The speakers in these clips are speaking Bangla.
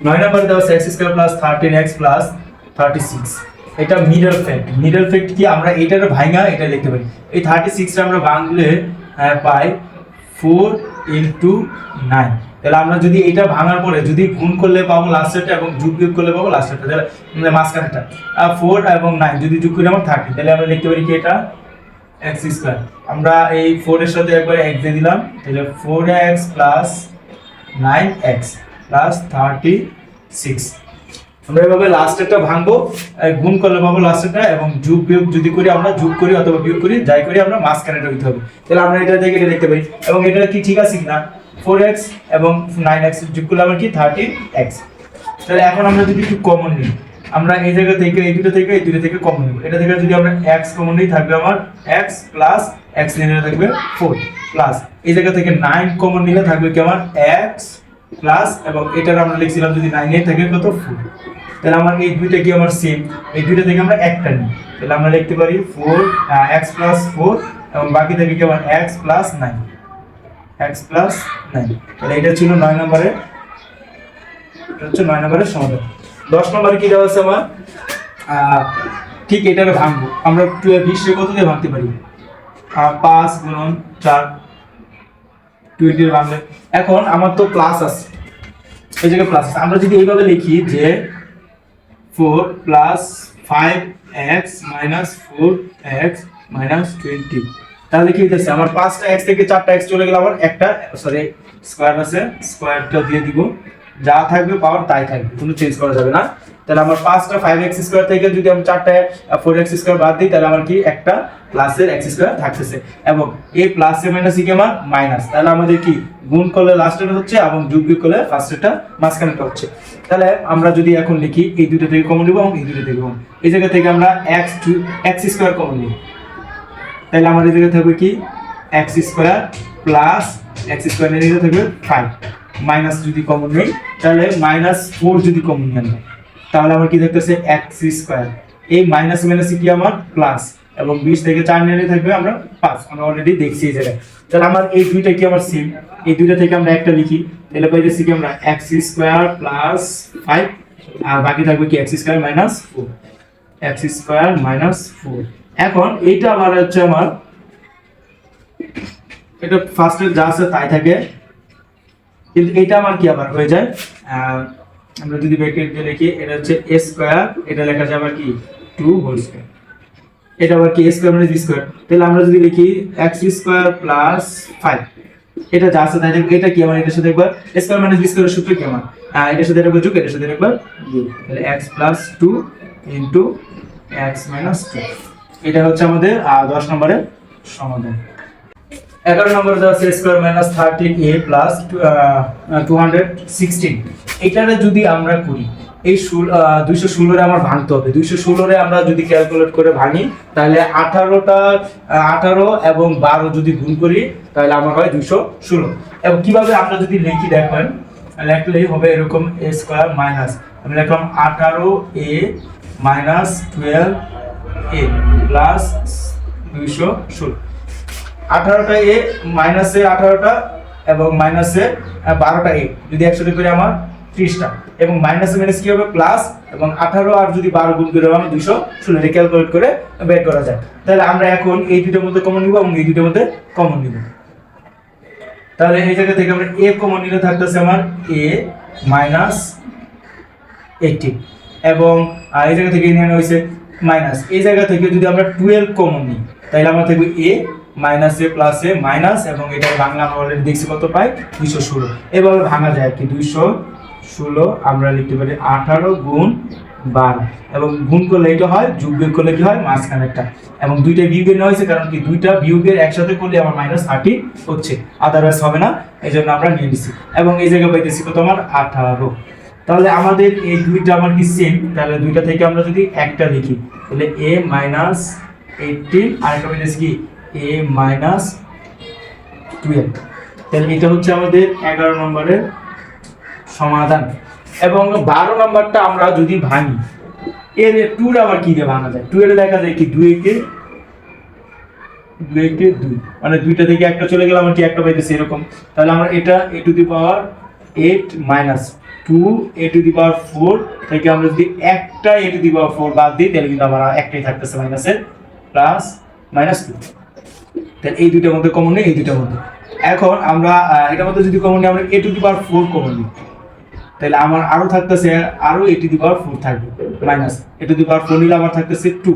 নয় নম্বরে দেওয়া আছে x square plus thirteen x plus thirty six এটা মিডল ফ্যাক্ট মিডল ফ্যাক্ট কি? আমরা এটার ভাঙা এটা লিখতে পারি। এই থার্টি সিক্সটা আমরা ভাঙলে পাই ফোর ইন্টু নাইন তাহলে আমরা যদি এটা ভাঙার পরে যদি গুণ করলে পাবো লাস্টেরটা এবং যোগ বিয়োগ করলে পাবো লাস্টেরটা তাহলে মাঝখানেরটা। ফোর এবং নাইন যদি যোগ করি আমার থার্টি তাহলে আমরা লিখতে পারি কি এটা? এক্স স্কোয়ার আমরা এই ফোর এর সাথে একবার এক দিয়ে দিলাম। তাহলে four x plus nine x plus thirty six আমরা এভাবে লাস্টেরটা ভাঙবো গুণ করলে পাবো লাস্টেরটা এবং যোগ বিয়োগ যদি করি, আমরা যোগ করি অথবা বিয়োগ করি, যাই করি আমরা মাঝখানেটা দিতে হবে। তাহলে আমরা এটা থেকে এটা দেখতে পারি এবং এটা কি ঠিক আছে কিনা? ফোর এক্স এবং নাইন এক্স যোগ করলে আমার কি? থার্টি এক্স তাহলে এখন আমরা যদি একটু কমন নিই, আমরা এই জায়গা থেকে, এই দুটো থেকে, এই দুটো থেকে কমন নেব। এটা থেকে যদি আমরা এক্স কমন নিই, থাকবে আমার এক্স প্লাস এক্স নিলে থাকবে ফোর প্লাস এই জায়গা থেকে নাইন কমন নিলে থাকবে কি আমার? এক্স প্লাস এবং এটার আমরা লিখছিলাম যদি নাইন এর থাকে কত ফোর তাহলে আমার এই দুইটা কি আমার সেম এই দুইটা থেকে আমরা একটা নিই। তাহলে আমরা লিখতে পারি ফোর এক্স প্লাস ফোর এবং বাকি থেকে কি আমার x plus nine x plus nine তাহলে এটা ছিল নয় নম্বরে এটা হচ্ছে নয় নম্বরের সমাধান। দশ নম্বরে কি দেওয়া আছে আমার? ঠিক এটাকে ভাঙবো। আমরা বিশে কত দিয়ে ভাঙতে পারি? পাঁচ গুণন চার টোয়েন্টির ভাঙলে এখন আমার তো প্লাস আছে। এই জায়গায় প্লাস আছে। আমরা যদি এইভাবে লিখি যে four plus five x minus four x minus twenty তাহলে কি হইতেছে? আমার পাঁচটা এক্স থেকে চারটা এক্স চলে গেলে। আবার একটা সরি স্কোয়ার আছে স্কোয়ারটা দিয়ে দিব। যা থাকবে পাওয়ার তাই থাকবে। কোনো চেঞ্জ করা যাবে না। তাহলে আমার পাঁচটা ফাইভ এক্স স্কোয়ার থেকে যদি আমি চারটা ফোর এক্স স্কোয়ার বাদ দিই, তাহলে আমার কি একটা প্লাসের এক্স স্কোয়ার থাকতেছে। এবং এই প্লাসে মাইনাস কি আমার মাইনাস তাহলে আমাদের কি? গুণ করলে লাস্টের হচ্ছে এবং যোগ বিয়োগ করলে ফার্স্টেরটা মাঝখানেটা হচ্ছে। তাহলে আমরা যদি এখন লিখি, এই দুটো থেকে কমন নিব এবং এই দুটো থেকে কমন এই জায়গা থেকে আমরা x two x square common নিব তাহলে আমার এই জায়গায় থাকবে কি? X square plus x square নিয়ে থাকবে ফাইভ মাইনাস যদি কমন নেই, তাহলে মাইনাস ফোর যদি কমন নিই আমরা তাহলে আমার কি থাকতেছে এক্স স্কোয়ার। এই মাইনাস মাইনাস কি আমার? প্লাস এবং বিশ থেকে চার নিয়ে থাকবে আমরা পাঁচ। আমরা অলরেডি দেখছি এই জায়গায়। তাহলে আমার এই দুইটা কি আমার সেম এই দুইটা থেকে আমরা একটা লিখি। তাহলে পাইতেছি কি আমরা এক্স স্কোয়ার প্লাস ফাইভ আর বাকি থাকবে কি x square minus four x square minus four এখন এইটা আবার হচ্ছে আমার এটা ফার্স্টে যা আছে তাই থাকে। কিন্তু এটা আমার কি আবার হয়ে যায়? আমরা যদি ব্র্যাকেট দিয়ে লিখি এটা হচ্ছে এ স্কোয়ার এটা লেখা যাবে আর কি টু হোল স্কোয়ার এটা আবার কি এ স্কোয়ার মানে স্কোয়ার তাহলে আমরা যদি লিখি এক্স স্কোয়ার প্লাস ফাইভ এটা যা আছে তাই এটা কি আমার? এটার সাথে একবার স্কোয়ার মানে বি স্কোয়ারের সূত্র কি আমার? আহ, এটার সাথে একবার যোগ এটার সাথে একবার তাহলে x plus two into x minus two এটা হচ্ছে আমাদের দশ নম্বরের সমাধান। এগারো নম্বরে দেওয়া আছে square minus thirteen a plus two hundred sixteen এটারে যদি আমরা করি, এই দুইশো ষোলোরে আমার ভাঙতে হবে। দুইশো ষোলোরে আমরা যদি ক্যালকুলেট করে ভাঙি, তাহলে আঠারোটা আঠারো এবং বারো যদি গুণ করি, তাহলে আমার হয় দুইশো ষোলো। এবং কীভাবে আমরা যদি লিখি দেখেন, লেখলেই হবে এরকম এ স্কোয়ার মাইনাস আমি লিখলাম আঠারো a minus twelve a plus দুইশো ষোলো। আঠারোটা এ মাইনাসে আঠারোটা এবং মাইনাসে বারোটা এ যদি একসাথে করে আমার ত্রিশটা। এবং মাইনাসে মাইনাস কি হবে? প্লাস এবং আঠারো আর যদি বারো গুণ করে আমার দুইশো ষোলো ক্যালকুলেট করে বের করা যায়। তাহলে আমরা এখন এই দুটোর মধ্যে কমন নিব এবং এই দুটোর মধ্যে কমন নিব। তাহলে এই জায়গা থেকে আমরা এ কমন নিলে থাকতেছে আমার এ মাইনাস এইটিন এবং এই জায়গা থেকে নেওয়া হয়েছে মাইনাস এই জায়গা থেকে যদি আমরা টুয়েলভ কমন নিই, তাহলে আমার থাকবে a minus a plus a minus এবং এটা বাংলা আমরা অলরেডি দেখছি কত পাই? দুইশো ষোলো। এভাবে ভাঙা যায় কি, দুইশো ষোলো, আমরা লিখতে পারি আঠারো গুণ বারো। এবং গুণ করলে এটা হয়, যোগ বিয়োগ করলে কি হয়? মাঝখানেরটা এবং দুইটা বিয়োগের নেওয়া হয়েছে, কারণ কি দুইটা বিয়োগের একসাথে করলে আমার মাইনাস থার্টি হচ্ছে। আদারওয়াইজ হবে না এই জন্য আমরা নিয়ে নিচ্ছি এবং এই জায়গায় পাইতেছি কত আমার? আঠারো। তাহলে আমাদের এই দুইটা আমার কি সেম তাহলে দুইটা থেকে আমরা যদি একটা লিখি, তাহলে এ মাইনাস এইটিন আর একটা পাইতেছি কি? এ মাইনাস টুয়েলভ তাহলে এটা হচ্ছে আমাদের এগারো নম্বরের সমাধান। এবং বারো নম্বরটা আমরা যদি ভাঙি, এর টুর আবার কি দিয়ে ভাঙা যায়? টু এর লেখা যায় কি, দুই একে দুই একে দুই। মানে দুইটা থেকে একটা চলে গেলে আমার কি একটা পাইতেছে এরকম। তাহলে আমরা এটা a to the power eight minus two, a to the power four থেকে আমরা যদি একটা এ টু দি পাওয়ার ফোর বাদ দিই, তাহলে কিন্তু আমার একটাই থাকতেছে মাইনাসের প্লাস মাইনাস টু। তাহলে এই দুইটার মধ্যে কমন নেই, এই দুইটার মধ্যে। এখন আমরা এটার মধ্যে যদি কমন নিই, আমরা a to the power four common নিই। তাহলে আমার আরও থাকতেছে, আরও এটি দি পাওয়ার ফোর থাকবে minus a to the power four নিলে আমার থাকতেছে টু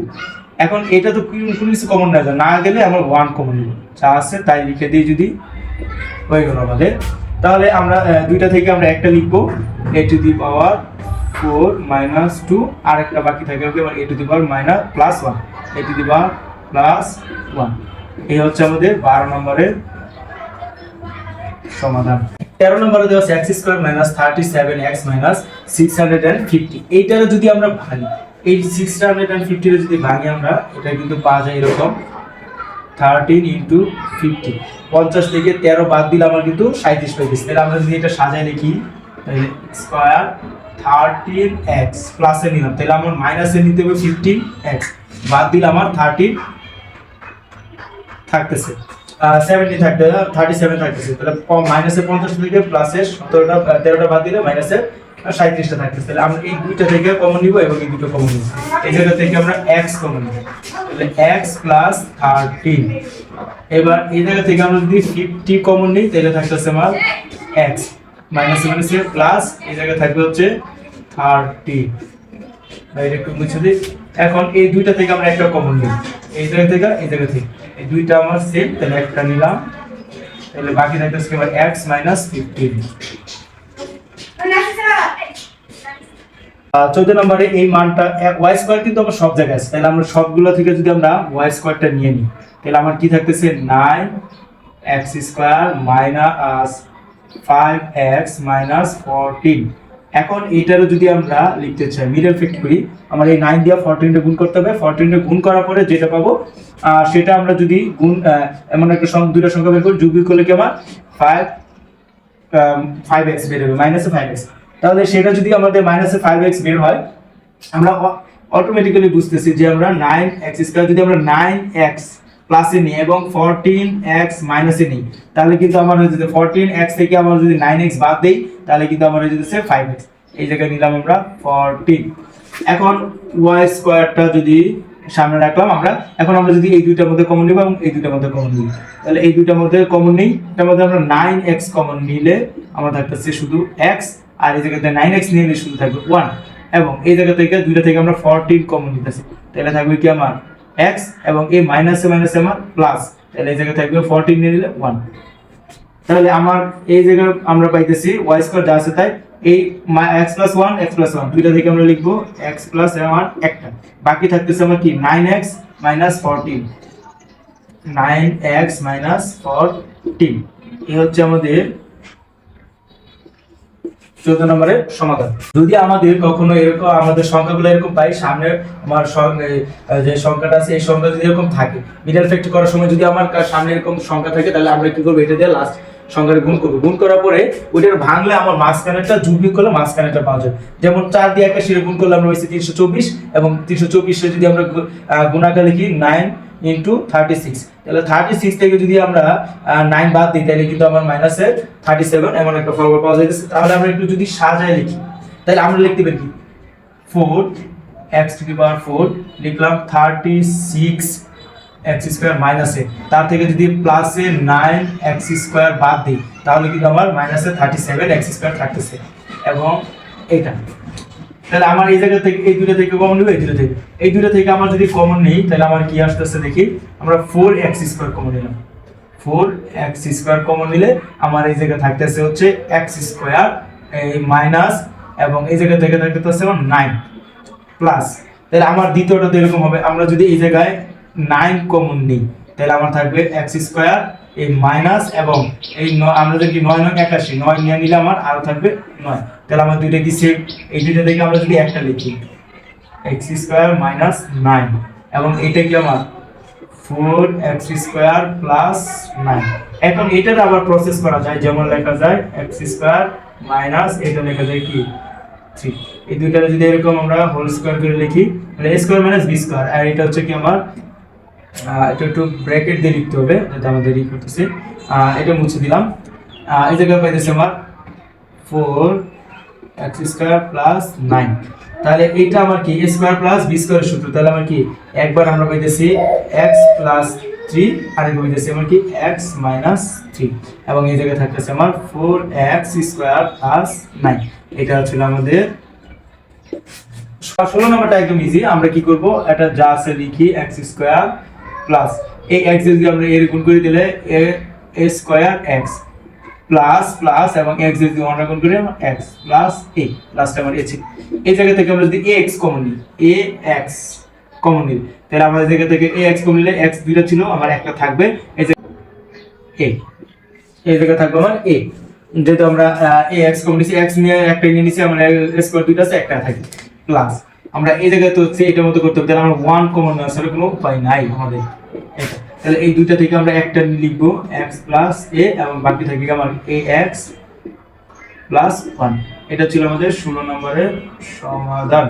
এখন এটা তো কোনো কিছু কমন না না গেলে আমার ওয়ান কমন নিব। যা আছে তাই লিখে দিই যদি হয়ে গেল আমাদের। তাহলে আমরা দুইটা থেকে আমরা একটা লিখব a to the power four minus two আর একটা বাকি থাকে okay a to the power minus plus one a to the power plus one এই হচ্ছে আমাদের বারো নম্বরের সমাধান। তেরো নম্বরে দেওয়া x square minus thirty seven x minus six hundred and fifty যদি আমরা ভাঙি, এই সিক্স হান্ড্রেড অ্যান্ড যদি ভাঙি আমরা, এটা কিন্তু পাওয়া যায় এরকম থার্টিন ইন্টু ফিফটি পঞ্চাশ থেকে তেরো বাদ দিলে আমার কিন্তু সাঁত্রিশ পেয়েছি তাহলে আমরা যদি এটা সাজাই লিখি তাহলে স্কোয়ার থার্টিন এক্স প্লাসে নিলাম। তাহলে আমার মাইনাসে নিতে হবে ফিফটিন এক্স বাদ দিলে আমার থার্টিন থাকতেছে। সেভেন্টি থাকতে থার্টি সেভেন থাকতেছে তাহলে মাইনাসে পঞ্চাশ থেকে প্লাসে সতেরোটা, তেরোটা বাদ দিলে মাইনাসে সাঁত্রিশটা থাকতেছে তাহলে আমরা এই দুইটা থেকে কমন নিব এবং এই দুটো কমন নিব। এই জায়গা থেকে আমরা এক্স কমন নিব। তাহলে এক্স প্লাস থার্টিন এবার এই জায়গা থেকে আমরা যদি ফিফটি কমন নিই, তাহলে থাকতেছে আমার এক্স মাইনাস মাইনাসে প্লাস এই জায়গায় থাকবে হচ্ছে থার্টি এখন এই দুইটা থেকে আমরা একটা কমন নিই। এই জায়গা থেকে, এই জায়গা থেকে। এই দুইটা আমার সেম তাহলে একটা নিলাম। তাহলে বাকি থাকতেছে এবার এক্স মাইনাস ফিফটিন চোদ্দ নম্বরে এই মানটা ওয়াই স্কোয়ার কিন্তু আমার সব জায়গায় আছে। তাহলে আমরা সবগুলো থেকে যদি আমরা ওয়াই স্কোয়ারটা নিয়ে নিই, তাহলে আমার কি থাকতেছে? Nine x square minus five x minus fourteen এখন এইটারও যদি আমরা লিখতে চাই মিডল ফিক্ট করি, আমার এই নাইন দিয়ে ফোরটিনটা গুণ করতে হবে। ফোরটিনটা গুণ করার পরে যেটা পাবো সেটা আমরা যদি গুণ এমন একটা সং- দুইটা সংখ্যা বের করি যোগ করলে কি আমার? ফাইভ ফাইভ এক্স বের হবে মাইনাসে ফাইভ এক্স তাহলে সেটা যদি আমাদের মাইনাসে ফাইভ এক্স বের হয়, আমরা অটোমেটিক্যালি বুঝতেছি যে আমরা নাইন এক্স স্কোয়ার যদি আমরা নাইন এক্স প্লাসে নিই এবং ফোরটিন এক্স মাইনাসে নিই। তাহলে কিন্তু আমার হয়ে যেতে ফোরটিন এক্স থেকে আমার যদি নাইন এক্স বাদ দিই, তাহলে কিন্তু আমার হয়ে যেতেছে ফাইভ এক্স এই জায়গায় নিলাম আমরা ফোরটিন এখন ওয়াই স্কোয়ারটা যদি সামনে রাখলাম আমরা, এখন আমরা যদি এই দুইটার মধ্যে কমন নিব এবং এই দুইটার মধ্যে কমন নিই তাহলে এই দুইটার মধ্যে কমন নিই এটার মধ্যে আমরা নাইন এক্স কমন নিলে আমার থাকতেছে শুধু এক্স আর এই জায়গাতে নাইন এক্স নিলে শুধু থাকবে ওয়ান এবং এই জায়গা থেকে দুইটা থেকে আমরা ফোরটিন কমন নিতেছি। তাহলে থাকবে কি আমার? এক্স এবং এই মাইনাসে মাইনাসে আমার প্লাস তাহলে এই জায়গায় থাকবে ফোরটিন নিয়ে নিলে ওয়ান তাহলে আমার এই জায়গায় আমরা পাইতেছি ওয়াই স্কোয়ার যা আছে তাই এই x plus one x plus one দুইটা থেকে আমরা লিখব এক্স প্লাস ওয়ান একটা। বাকি থাকতেছে আমার কি? Nine x minus fourteen nine x minus fourteen এই হচ্ছে আমাদের চোদ্দ নম্বরের সমাধান। যদি আমাদের কখনো এরকম, আমাদের সংখ্যাগুলো এরকম পাই, সামনে আমার যে সংখ্যাটা আছে, এই সংখ্যা যদি এরকম থাকে মিডল ফ্যাক্টর করার সময় যদি আমার সামনে এরকম সংখ্যা থাকে, তাহলে আমরা কি করব? এটা দিয়ে লাস্ট সংখ্যাটা গুণ করব। গুণ করার পরে ওইটার ভাঙলে আমার মাঝখানেরটা যোগ বিয়োগ করলে মাঝখানেরটা পাওয়া যায়। যেমন চার দিয়ে একটা সিরে গুণ করলে আমরা হয়েছে তিনশো চব্বিশ এবং তিনশো চব্বিশে যদি আমরা গুণাকার লিখি নাইন ইন্টু থার্টি সিক্স তাহলে থার্টি সিক্স থেকে যদি আমরা নাইন বাদ দিই, তাহলে কিন্তু আমার মাইনাসের থার্টি সেভেন এমন একটা ফলাফল পাওয়া যাইতেছে। তাহলে আমরা একটু যদি সাজায় লিখি, তাহলে আমরা লিখতে পারি কি? Four x to the power four লিখলাম থার্টি সিক্স এক্স স্কোয়ার মাইনাসে তার থেকে যদি প্লাসে নাইন এক্স স্কোয়ার বাদ দিই, তাহলে কিন্তু আমার মাইনাসে থার্টি সেভেন এক্স স্কোয়ার থাকতেছে। এবং এটা তাহলে আমার এই জায়গা থেকে, এই দুটো থেকে কমন নিব এই দুটো থেকে। এই দুটো থেকে আমার যদি কমন নেই, তাহলে আমার কি আসতেছে দেখি? আমরা ফোর এক্স স্কোয়ার কমন নিলাম। ফোর এক্স স্কোয়ার কমন নিলে আমার এই জায়গায় থাকতেছে হচ্ছে এক্স স্কোয়ার এই মাইনাস এবং এই জায়গা থেকে থাকতেছে আমার নাইন প্লাস তাহলে আমার দ্বিতীয়টা তো এরকম হবে। আমরা যদি এই জায়গায় নাইন কমন নিই, তাহলে আমার থাকবে এক্স স্কোয়ার এই মাইনাস এবং এই আমরা যদি নয় নয় একাশি, নয় নিয়ে নিলে আমার আরও থাকবে নয়। তাহলে আমার দুইটা কি সেম এই দুইটা থেকে আমরা যদি একটা লিখি এক্স স্কোয়ার মাইনাস নাইন এবং এটা কি আমার? Four x square plus nine এখন এটার আবার প্রসেস করা যায়, যেমন লেখা যায় এক্স স্কোয়ার মাইনাস এটা লেখা যায় কি? থ্রি এই দুইটা যদি এরকম আমরা হোল স্কোয়ার করে লিখি, তাহলে স্কোয়ার মাইনাস বি স্কোয়ার আর এটা হচ্ছে কি আমার? এটা একটু ব্র্যাকেট দিয়ে লিখতে হবে, যাতে আমাদের ই করতেছে। এটা মুছে দিলাম। এই জায়গায় পাইতেছে আমার four x square plus nine তাহলে এইটা আমার কি? এ স্কোয়ার প্লাস বি স্কোয়ারের সূত্র। তাহলে আমার কি? একবার আমরা পাইতেছি এক্স প্লাস থ্রি আরেকবার পাইতেছি আমার কি? এক্স মাইনাস থ্রি এবং এই জায়গায় থাকতেছে আমার four x square plus nine এটা হচ্ছিল আমাদের ষোলো নম্বরটা একদম ইজি আমরা কি করব? এটা যা আছে লিখি এক্স স্কোয়ার প্লাস এই এক্স যদি আমরা এর গুণ করে দিলে a square x plus plus এবং এক্স যদি আমরা গুণ করি এক্স প্লাস এ লাস্টে আমার এ ছিল এই জায়গা থেকে আমরা যদি এ এক্স কমন নিই এ এক্স কমন নিই, তাহলে আমাদের জায়গা থেকে এ এক্স কমন নিলে এক্স দুইটা ছিল, আমার একটা থাকবে, এই যে এ এই জায়গা থাকবে আমার এ যেহেতু আমরা এ এক্স কমন নিচ্ছি এক্স নিয়ে একটা নিয়ে নিচ্ছি আমরা স্কোয়ার দুইটা আছে, একটা থাকে প্লাস আমরা এই জায়গায় তো হচ্ছে এটার মতো করতে হবে, তাহলে আমরা ওয়ান কমন নেওয়া কোনো উপায় নাই আমাদের। তাহলে এই দুইটা থেকে আমরা একটা লিখব এক্স প্লাস এ এবং বাকি থাকি আমার এ এক্স প্লাস ওয়ান এটা ছিল আমাদের ষোলো নম্বরের সমাধান।